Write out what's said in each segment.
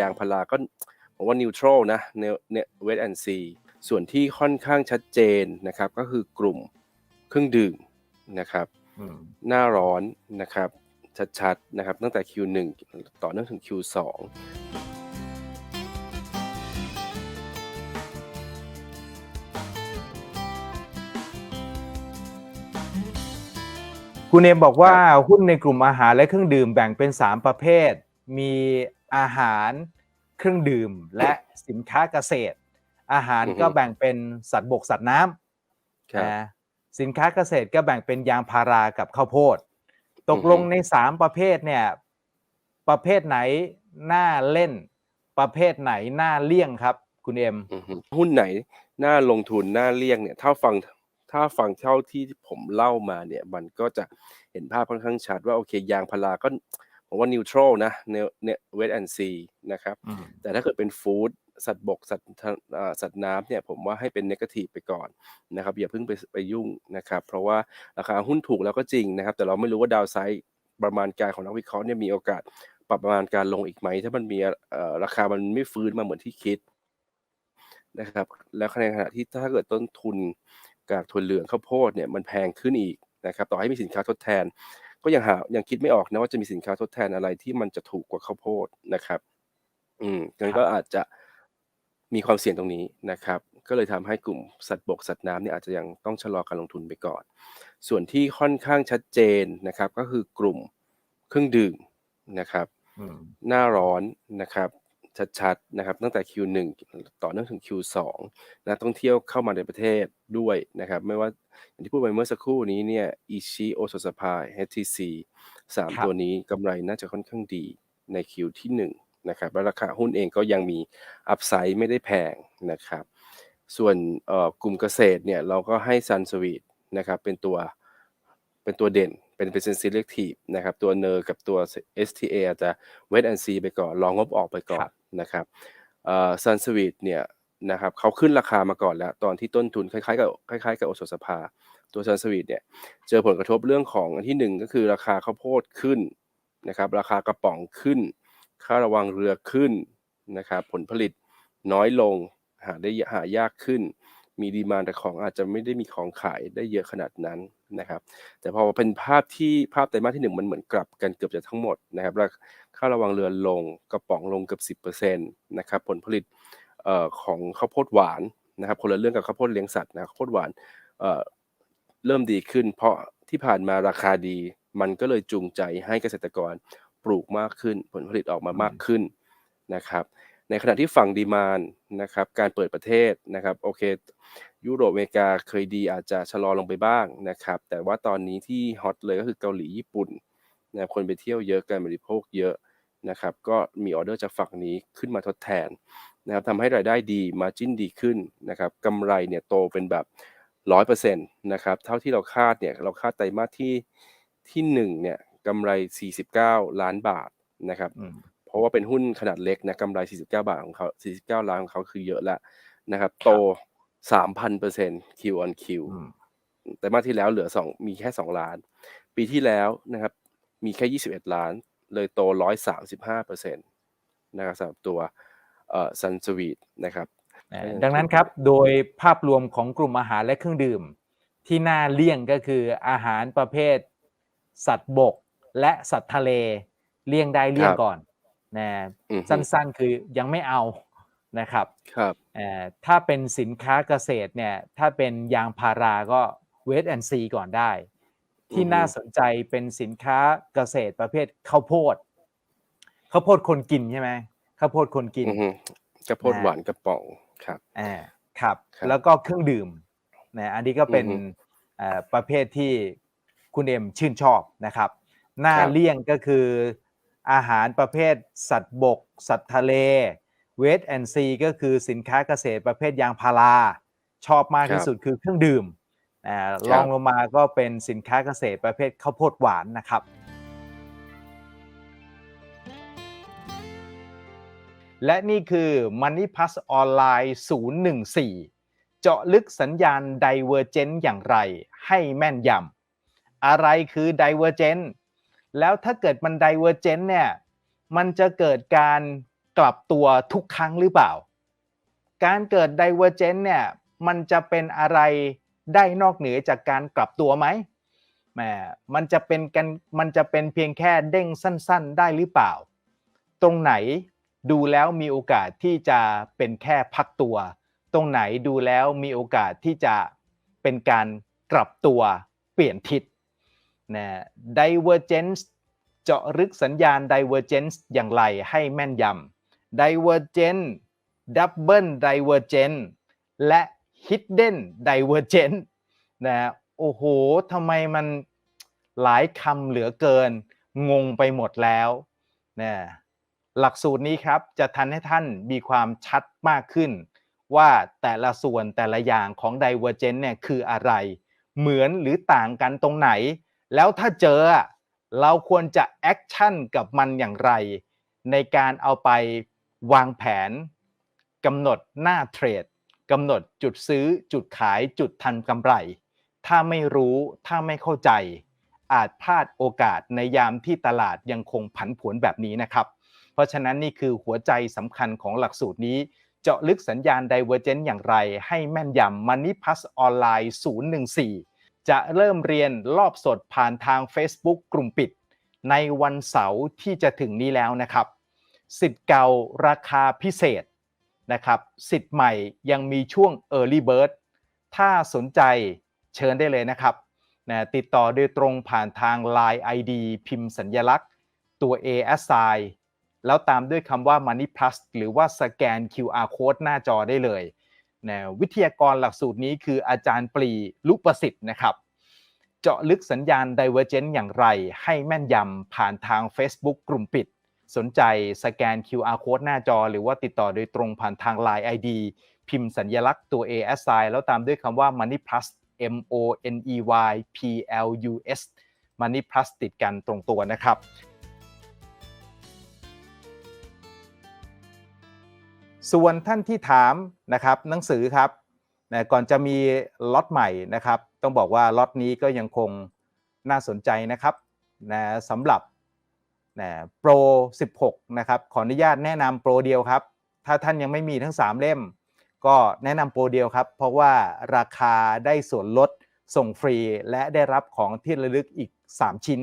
ยางพาราก็ผมว่านิวทรัลนะเนเนี่ยเวทแอนซีส่วนที่ค่อนข้างชัดเจนนะครับ ก็คือกลุ่มเครื่องดื่มนะครับอืมหน้าร้อนนะครับ ชัดๆนะครับตั้งแต่ Q1 ต่อเนื่องถึง Q2 คุณเอมบอกว่าหุ้นในกลุ่มอาหารและเครื่องดื่มแบ่งเป็น 3 ประเภท มี อาหารเครื่องดื่มและสินค้าเกษตร อาหารอือฮึก็แบ่งเป็นสัตว์บกสัตว์น้ครับำนะสินค้าเกษตรก็แบ่งเป็นยางพารากับข้าวโพด ตกลงอือฮึใน3ประเภทเนี่ยประเภทไหนน่าเล่น ประเภทไหนน่าเลี่ยงครับ คุณเอ็มอือฮึหุ้นไหนน่าลงทุนน่าเลี่ยงเนี่ยถ้าฟังถ้าฟังเท่าที่ผมเล่ามาเนี่ย มันก็จะเห็นภาพค่อนข้างชัดว่าโอเค ยางพาราก็ ผมว่านิวทรัลนะเนี่ยเนี่ยเวทแอนซีนะครับ แต่ถ้าเกิดเป็นฟู้ดสัตว์บกสัตว์ทะเอ่อสัตว์น้ำเนี่ยผมว่าให้เป็นเนกาทีฟไปก่อนนะครับอย่าเพิ่งไปไปยุ่งนะครับ เพราะว่าราคาหุ้นถูกแล้วก็จริงนะครับ แต่เราไม่รู้ว่าดาวไซด์ประมาณการของนักวิเคราะห์เนี่ยมีโอกาสปรับประมาณการลงอีกไหม ถ้ามันมีเอ่อราคามันไม่ฟื้นมาเหมือนที่คิดนะครับ แล้วในขณะที่ถ้าเกิดต้นทุนกากถั่วเหลืองข้าวโพดเนี่ยมันแพงขึ้นอีกนะครับ ต่อให้มีสินค้าทดแทน ก็ยังหายังคิดไม่ออกนะว่าจะมีสินค้าทดแทนอะไรที่มันจะถูกกว่าข้าวโพดนะครับ อืมงั้นก็อาจจะมีความเสี่ยงตรงนี้นะครับ ก็เลยทำให้กลุ่มสัตว์บกสัตว์น้ำเนี่ยอาจจะยังต้องชะลอการลงทุนไปก่อน ส่วนที่ค่อนข้างชัดเจนนะครับ ก็คือกลุ่มเครื่องดื่มนะครับอืมหน้าร้อนนะครับ ชัดๆนะครับตั้งแต่ Q1 ต่อเนื่องถึง Q2 นักท่องเที่ยวเข้ามาในประเทศด้วยนะครับไม่ว่าอย่างที่พูดไปเมื่อสักครู่นี้เนี่ยอิชิโอ s ส p y HTC สามครับตัวนี้กำไรน่าจะค่อนข้างดีใน Q ที่1นะครับแล้วราคาหุ้นเองก็ยังมีอัพไซด์ไม่ได้แพงนะครับส่วนเอ่อกลุ่มเกษตรเนี่ยเราก็ให้ซันสวีทนะครับเป็นตัวเป็นตัวเด่นเป็นเป็น selective นะครับ ตัวเนอร์กับตัว STA อาจจะ wait and see ไปก่อนรองงบออกไปก่อครันบ นะครับซันสวีทเนี่ยนะครับเขาขึ้นราคามาก่อนแล้ว ตอนที่ต้นทุนคล้ายๆกับคล้ายๆกับโอสถสภา ตัวซันสวีทเนี่ยเจอผลกระทบเรื่องของอันที่หนึ่งก็คือราคาข้าวโพดขึ้นนะครับราคากระป๋องขึ้น ค่าระวังเรือขึ้นนะครับผลผลิตน้อยลงหาได้หายากขึ้น มีดีมานแต่ของอาจจะไม่ได้มีของขายได้เยอะขนาดนั้นนะครับ แต่พอเป็นภาพที่ภาพไตรมาสที่หนึ่งมันเหมือนกลับกันเกือบจะทั้งหมดนะครับราค่าระวังเรือลงกระป๋องลงเกือบ10%นะครับผลผลิตเอ่อของข้าวโพดหวานนะครับคนละเรื่องกับข้าวโพดเลี้ยงสัตว์นะข้าวโพดหวานเอ่อเริ่มดีขึ้น เพราะที่ผ่านมาราคาดี มันก็เลยจูงใจให้เกษตรกรปลูกมากขึ้น ผลผลิตออกมามากขึ้นนะครับ ในขณะที่ฝั่งดีมานนะครับการเปิดประเทศนะครับโอเคยุโรปอเมริกาเคยดีอาจจะชะลอลงไปบ้างนะครับแต่ว่าตอนนี้ที่ฮอตเลยก็คือเกาหลีญี่ปุ่นนะครับคนไปเที่ยวเยอะการบริโภคเยอะนะครับก็มีออเดอร์จากฝั่งนี้ขึ้นมาทดแทนนะครับทำให้รายได้ดีมาจิ้นดีขึ้นนะครับกำไรเนี่ยโตเป็นแบบร้อยเปอร์เซ็นต์นะครับเท่าที่เราคาดเนี่ยเราคาดไตรมาสที่ที่หนึ่งเนี่ยกำไร 49 ล้านบาทนะครับ ราะว่าเป็นหุ้นขนาดเล็กนะกำไร 49 บาทของเขา49 ล้านของเขาคือเยอะแล้วนะครับ โต 3,000% Q on Q อืมแต่มาสที่แล้วเหลือ 2 มีแค่ 2 ล้าน ปีที่แล้วนะครับ มีแค่ 21 ล้าน เลยโต 135%นะครับสำหรับตัวเอ่อซันสวีทนะครับอ่าเออดังนั้นครับ โดยภาพรวมของกลุ่มอาหารและเครื่องดื่ม ที่น่าเลี่ยงก็คืออาหารประเภท สัตว์บกและสัตว์ทะเลเลี่ยงได้เลี่ยงก่อน นะอือฮึสั้นๆคือยังไม่เอานะครับครับเอ่อถ้าเป็นสินค้าเกษตรเนี่ยถ้าเป็นยางพาราก็เวทแอนซีก่อนได้ ที่อือฮึน่าสนใจเป็นสินค้าเกษตรประเภทข้าวโพดข้าวโพดคนกินใช่ไหมข้าวโพดคนกินอือฮึกระโพดนะหวานกระป๋องครับอ่าครับครับ แล้วก็เครื่องดื่มนะอันนี้ก็เป็นอือฮึเอ่อประเภทที่คุณเอ็มชื่นชอบนะครับ หน้าครับเลี่ยงก็คือ อาหารประเภท สัตว์บก สัตว์ทะเลเวทแอนซีก็คือสินค้าเกษตรประเภทยางพารา ชอบมากที่สุดคือเครื่องดื่มอ่าลองลงมาก็เป็นสินค้าเกษตรประเภทข้าวโพดหวานนะครับ และนี่คือ Money Plus ออนไลน์ 014 เจาะลึกสัญญาณ Divergent อย่างไรให้แม่นยำอะไรคือ Divergent แล้วถ้าเกิดมัน Divergent เนี่ยมันจะเกิดการกลับตัวทุกครั้งหรือเปล่า การเกิด divergence เนี่ยมันจะเป็นอะไรได้นอกเหนือจากการกลับตัวไหมแหมมันจะเป็นกันมันจะเป็นเพียงแค่เด้งสั้น ๆ ได้หรือเปล่า ตรงไหนดูแล้วมีโอกาสที่จะเป็นแค่พักตัว ตรงไหนดูแล้วมีโอกาสที่จะเป็นการกลับตัวเปลี่ยนทิศ นะ divergence เจาะลึกสัญญาณ divergence อย่างไรให้แม่นยำ divergent double divergent และ hidden divergent นะโอ้โหทำไมมันหลายคำเหลือเกิน งงไปหมดแล้วนะหลักสูตรนี้ครับจะทันให้ท่านมีความชัดมากขึ้น ว่าแต่ละส่วนแต่ละอย่างของ divergent เนี่ยคืออะไร เหมือนหรือต่างกันตรงไหน แล้วถ้าเจอเราควรจะแอคชั่นกับมันอย่างไร ในการเอาไปวางแผนกำหนดหน้าเทรดกำหนดจุดซื้อจุดขายจุดทันกำไร ถ้าไม่รู้ถ้าไม่เข้าใจ อาจพลาดโอกาสในยามที่ตลาดยังคงผันผวนแบบนี้นะครับ เพราะฉะนั้นนี่คือหัวใจสำคัญของหลักสูตรนี้ เจาะลึกสัญญาณ Divergent อย่างไร ให้แม่นยำ Money Plus ออนไลน์014 จะเริ่มเรียนรอบสดผ่านทาง Facebook กลุ่มปิด ในวันเสาร์ที่จะถึงนี้แล้วนะครับสิทธิ์เก่าราคาพิเศษนะครับสิทธิ์ใหม่ยังมีช่วง Early Bird ถ้าสนใจเชิญได้เลยนะครับนะติดต่อโดยตรงผ่านทาง Line ID พิมพ์สัญญลักษณ์ ตัว A S I แล้วตามด้วยคำว่า Money Plus หรือว่าสแกน QR Code หน้าจอได้เลย นะวิทยากรหลักสูตรนี้คืออาจารย์ปรีลุประสิทธิ์นะครับ เจาะลึกสัญญาณ Divergent อย่างไร ให้แม่นยำผ่านทาง Facebook กลุ่มปิด สนใจสแกน QR Code หน้าจอ หรือว่าติดต่อโดยตรงผ่านทาง Line ID พิมพ์สัญญลักษณ์ตัว A S I แล้วตามด้วยคำว่า Money Plus M O N E Y P L U S Money Plus ติดกันตรงตัวนะครับ ส่วนท่านที่ถามนะครับหนังสือครับนะก่อนจะมีล็อตใหม่นะครับ ต้องบอกว่าล็อตนี้ก็ยังคงน่าสนใจนะครับนะสำหรับนะโปร 16 นะครับ ขออนุญาตแนะนำโปรเดียวครับ ถ้าท่านยังไม่มีทั้ง 3 เล่ม ก็แนะนำโปรเดียวครับ เพราะว่าราคาได้ส่วนลดส่งฟรี และได้รับของที่ระลึกอีก 3 ชิ้น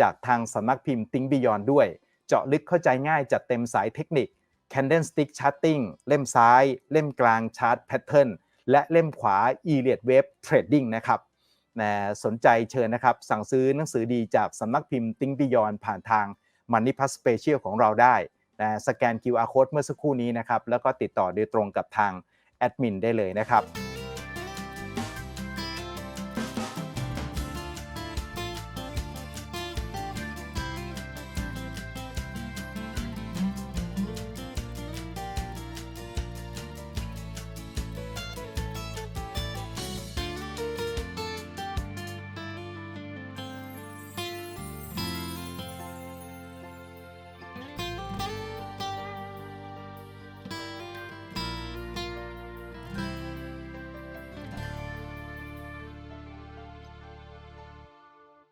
จากทางสำนักพิมพ์ Think Beyond ด้วย เจาะลึกเข้าใจง่ายจัดเต็มสายเทคนิค Candlestick Charting เล่มซ้าย เล่มกลาง Chart Pattern และเล่มขวา e l i o t Wave Trading นะครับนะสนใจเชิญนะครับ สั่งซื้อหนังสือดีจากสำนักพิมพ์ Think Beyond ผ่านทาง Money Plus Special ของเราได้นะสแกน QR Code เมื่อสักครู่นี้นะครับ แล้วก็ติดต่อโดยตรงกับทางแอดมินได้เลยนะครับ